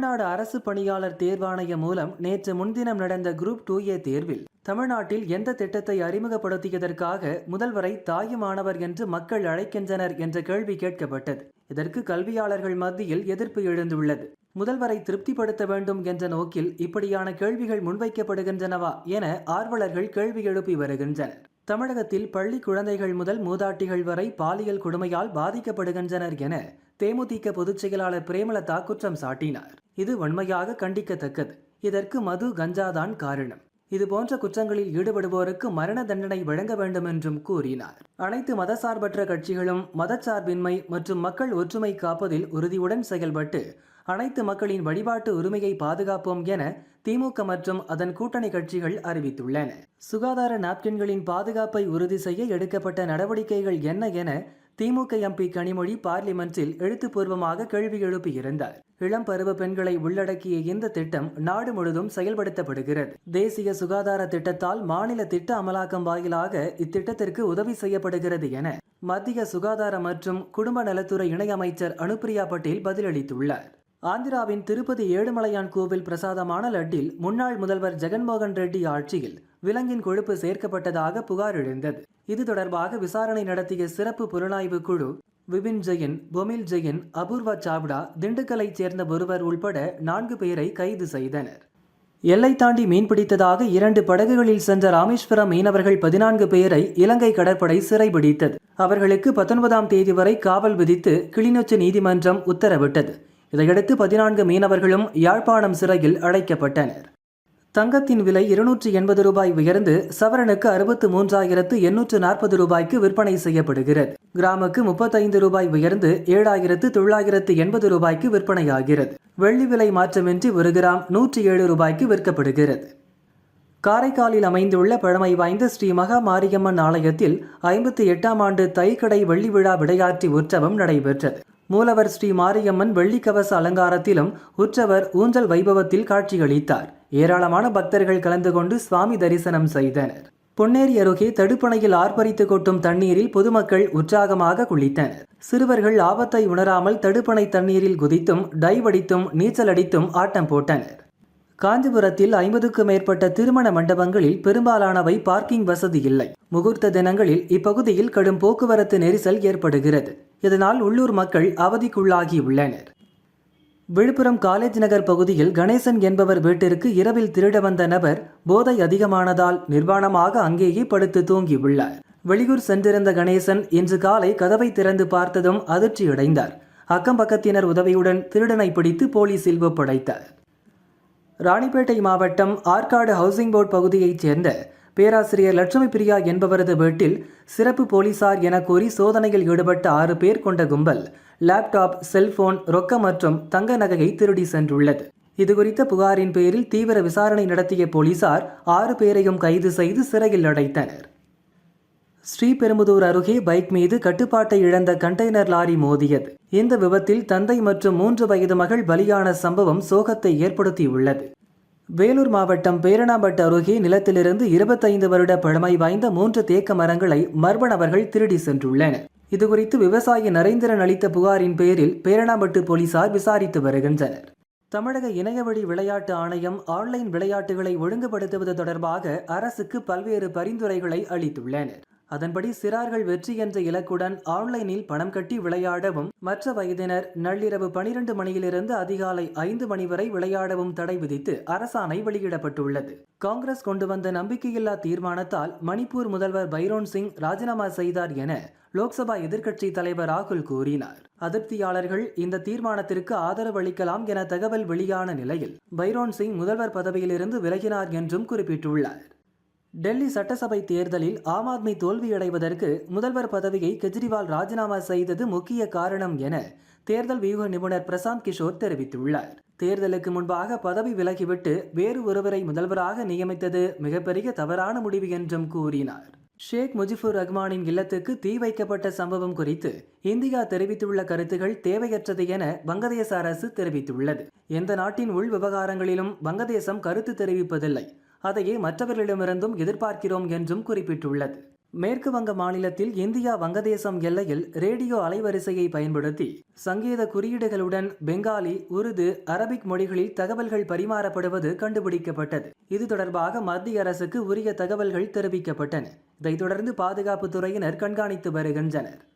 தமிழ்நாடு அரசு பணியாளர் தேர்வாணையம் மூலம் நேற்று முன்தினம் நடந்த குரூப் டூ ஏ தேர்வில் தமிழ்நாட்டில் எந்த திட்டத்தை அறிமுகப்படுத்தியதற்காக முதல்வரை தாயுமானவர் என்று மக்கள் அழைக்கின்றனர் என்ற கேள்வி கேட்கப்பட்டது. இதற்கு கல்வியாளர்கள் மத்தியில் எதிர்ப்பு எழுந்துள்ளது. முதல்வரை திருப்திப்படுத்த வேண்டும் என்ற நோக்கில் இப்படியான கேள்விகள் முன்வைக்கப்படுகின்றனவா என ஆர்வலர்கள் கேள்வி எழுப்பி வருகின்றனர். தமிழகத்தில் பள்ளி குழந்தைகள் முதல் மூதாட்டிகள் வரை பாலியல் கொடுமையால் பாதிக்கப்படுகின்றனர் என தேமுதிக பொதுச் செயலாளர் பிரேமலதா குற்றம் சாட்டினார். இது வன்மையாக கண்டிக்கத்தக்கது. இதற்கு மது கஞ்சாதான் காரணம். இது போன்ற குற்றங்களில் ஈடுபடுவோருக்கு மரண தண்டனை வழங்க வேண்டும் என்றும் கூறினார். அனைத்து மதசார்பற்ற கட்சிகளும் மதச்சார்பின்மை மற்றும் மக்கள் ஒற்றுமை காப்பதில் உறுதியுடன் செயல்பட்டு அனைத்து மக்களின் வழிபாட்டு உரிமையை பாதுகாப்போம் என திமுக மற்றும் அதன் கூட்டணி கட்சிகள் அறிவித்துள்ளன. சுகாதார நாப்கின்களின் பாதுகாப்பை உறுதி செய்ய எடுக்கப்பட்ட நடவடிக்கைகள் என்ன என திமுக எம்பி கனிமொழி பார்லிமென்ட்டில் எழுத்துப்பூர்வமாக கேள்வி எழுப்பியிருந்தார். இளம் பருவ பெண்களை உள்ளடக்கிய இந்த திட்டம் நாடு முழுதும் செயல்படுத்தப்படுகிறது. தேசிய சுகாதார திட்டத்தால் மாநில திட்ட அமலாக்கம் வாயிலாக இத்திட்டத்திற்கு உதவி செய்யப்படுகிறது என மத்திய சுகாதார மற்றும் குடும்ப நலத்துறை இணையமைச்சர் அனுப்பிரியா பட்டேல் பதிலளித்துள்ளார். ஆந்திராவின் திருப்பதி ஏழுமலையான் கோவில் பிரசாதமான லட்டில் முன்னாள் முதல்வர் ஜெகன்மோகன் ரெட்டி ஆட்சியில் விலங்கின் கொழுப்பு சேர்க்கப்பட்டதாக புகார் எழுந்தது. இது தொடர்பாக விசாரணை நடத்திய சிறப்பு புலனாய்வு குழு விபின் ஜெயின் பொமில் ஜெயின் அபூர்வா சாவ்டா திண்டுக்கலைச் சேர்ந்த ஒருவர் உள்பட நான்கு பேரை கைது செய்தனர். எல்லை தாண்டி மீன்பிடித்ததாக இரண்டு படகுகளில் சென்ற ராமேஸ்வரம் மீனவர்கள் பதினான்கு பேரை இலங்கை கடற்படை சிறைபிடித்தது. அவர்களுக்கு பத்தொன்பதாம் தேதி வரை காவல் விதித்து கிளிநொச்சி நீதிமன்றம் உத்தரவிட்டது. இதையடுத்து பதினான்கு மீனவர்களும் யாழ்ப்பாணம் சிறையில் அடைக்கப்பட்டனர். தங்கத்தின் விலை இருநூற்றி எண்பது ரூபாய் உயர்ந்து சவரனுக்கு அறுபத்து மூன்றாயிரத்து எண்ணூற்று நாற்பது ரூபாய்க்கு விற்பனை செய்யப்படுகிறது. கிராமுக்கு முப்பத்தைந்து ரூபாய் உயர்ந்து ஏழாயிரத்து தொள்ளாயிரத்து எண்பது ரூபாய்க்கு விற்பனையாகிறது. வெள்ளி விலை மாற்றமின்றி ஒரு கிராம் நூற்றி ஏழு ரூபாய்க்கு விற்கப்படுகிறது. காரைக்காலில் அமைந்துள்ள பழமை வாய்ந்த ஸ்ரீ மகா மாரியம்மன் ஆலயத்தில் ஐம்பத்தி எட்டாம் ஆண்டு தைக்கடை வெள்ளி விழா விடையாற்றி உற்சவம் நடைபெற்றது. மூலவர் ஸ்ரீ மாரியம்மன் வெள்ளிக்கவச அலங்காரத்திலும் உற்சவர் ஊஞ்சல் வைபவத்தில் காட்சியளித்தார். ஏராளமான பக்தர்கள் கலந்து கொண்டு சுவாமி தரிசனம் செய்தனர். பொன்னேரி அருகே தடுப்பணையில் ஆர்ப்பரித்து கொட்டும் தண்ணீரில் பொதுமக்கள் உற்சாகமாக குளித்தனர். சிறுவர்கள் ஆபத்தை உணராமல் தடுப்பணை தண்ணீரில் குதித்தும் டைவடித்தும் நீச்சல் அடித்தும் ஆட்டம் போட்டனர். காஞ்சிபுரத்தில் ஐம்பதுக்கும் மேற்பட்ட திருமண மண்டபங்களில் பெரும்பாலானவை பார்க்கிங் வசதி இல்லை. முகூர்த்த தினங்களில் இப்பகுதியில் கடும் போக்குவரத்து நெரிசல் ஏற்படுகிறது. இதனால் உள்ளூர் மக்கள் அவதிக்குள்ளாகியுள்ளனர். விழுப்புரம் காலேஜ் நகர் பகுதியில் கணேசன் என்பவர் வீட்டிற்கு இரவில் திருட வந்த நபர் போதை அதிகமானதால் நிர்வாணமாக அங்கேயே படுத்து தூங்கியுள்ளார். வெளியூர் சென்றிருந்த கணேசன் இன்று காலை கதவை திறந்து பார்த்ததும் அதிர்ச்சியடைந்தார். அக்கம்பக்கத்தினர் உதவியுடன் திருடனை பிடித்து போலீசில் ஒப்படைத்தார். ராணிப்பேட்டை மாவட்டம் ஆற்காடு ஹவுசிங் போர்டு பகுதியைச் சேர்ந்த பேராசிரியர் லட்சுமி பிரியா என்பவரது வீட்டில் சிறப்பு போலீசார் என கூறி சோதனையில் ஈடுபட்ட ஆறு பேர் கொண்ட கும்பல் லேப்டாப் செல்போன் ரொக்கம் மற்றும் தங்க நகையை திருடி சென்றுள்ளது. இதுகுறித்த புகாரின் பேரில் தீவிர விசாரணை நடத்திய போலீசார் ஆறு பேரையும் கைது செய்து சிறையில் அடைத்தனர். ஸ்ரீபெரும்புதூர் அருகே பைக் மீது கட்டுப்பாட்டை இழந்த கண்டெய்னர் லாரி மோதியது. இந்த விபத்தில் தந்தை மற்றும் மூன்று வயது மகள் பலியான சம்பவம் சோகத்தை ஏற்படுத்தியுள்ளது. வேலூர் மாவட்டம் பேரணாம்பட்டு அருகே நிலத்திலிருந்து இருபத்தைந்து வருட பழமை வாய்ந்த மூன்று தேக்க மரங்களை மர்ம நபர்கள் திருடி சென்றுள்ளனர். இதுகுறித்து விவசாயி நரேந்திரன் அளித்த புகாரின் பேரில் பேரணாம்பட்டு போலீசார் விசாரித்து வருகின்றனர். தமிழக இணையவழி விளையாட்டு ஆணையம் ஆன்லைன் விளையாட்டுகளை ஒழுங்குபடுத்துவது தொடர்பாக அரசுக்கு பல்வேறு பரிந்துரைகளை அளித்துள்ளனர். அதன்படி சிறார்கள் வெற்றி என்ற இலக்குடன் ஆன்லைனில் பணம் கட்டி விளையாடவும் மற்ற வயதினர் நள்ளிரவு பனிரெண்டு மணியிலிருந்து அதிகாலை ஐந்து மணி வரை விளையாடவும் தடை விதித்து அரசாணை வெளியிடப்பட்டுள்ளது. காங்கிரஸ் கொண்டு வந்த நம்பிக்கையில்லா தீர்மானத்தால் மணிப்பூர் முதல்வர் பைரோன் சிங் ராஜினாமா செய்தார் என லோக்சபா எதிர்க்கட்சி தலைவர் ராகுல் கூறினார். அதிருப்தியாளர்கள் இந்த தீர்மானத்திற்கு ஆதரவு அளிக்கலாம் என தகவல் வெளியான நிலையில் பைரோன் சிங் முதல்வர் பதவியிலிருந்து விலகினார் என்றும் குறிப்பிட்டுள்ளார். டெல்லி சட்டசபை தேர்தலில் ஆம் ஆத்மி தோல்வியடைவதற்கு முதல்வர் பதவியை கெஜ்ரிவால் ராஜினாமா செய்தது முக்கிய காரணம் என தேர்தல் வியூக நிபுணர் பிரசாந்த் கிஷோர் தெரிவித்துள்ளார். தேர்தலுக்கு முன்பாக பதவி விலகிவிட்டு வேறு ஒருவரை முதல்வராக நியமித்தது மிகப்பெரிய தவறான முடிவு என்றும் கூறினார். ஷேக் முஜிபுர் ரஹ்மானின் இல்லத்துக்கு தீ வைக்கப்பட்ட சம்பவம் குறித்து இந்தியா தெரிவித்துள்ள கருத்துகள் தேவையற்றது என வங்கதேச அரசு தெரிவித்துள்ளது. எந்த நாட்டின் உள் விவகாரங்களிலும் வங்கதேசம் கருத்து தெரிவிப்பதில்லை. அதையே மற்றவர்களிடமிருந்தும் எதிர்பார்க்கிறோம் என்றும் குறிப்பிட்டுள்ளது. மேற்கு வங்க மாநிலத்தில் இந்தியா வங்கதேசம் எல்லையில் ரேடியோ அலைவரிசையை பயன்படுத்தி சங்கேத குறியீடுகளுடன் பெங்காலி உருது அரபிக் மொழிகளில் தகவல்கள் பரிமாறப்படுவது கண்டுபிடிக்கப்பட்டது. இது தொடர்பாக மத்திய அரசுக்கு உரிய தகவல்கள் தெரிவிக்கப்பட்டன. இதைத் தொடர்ந்து பாதுகாப்பு துறையினர் கண்காணித்து வருகின்றனர்.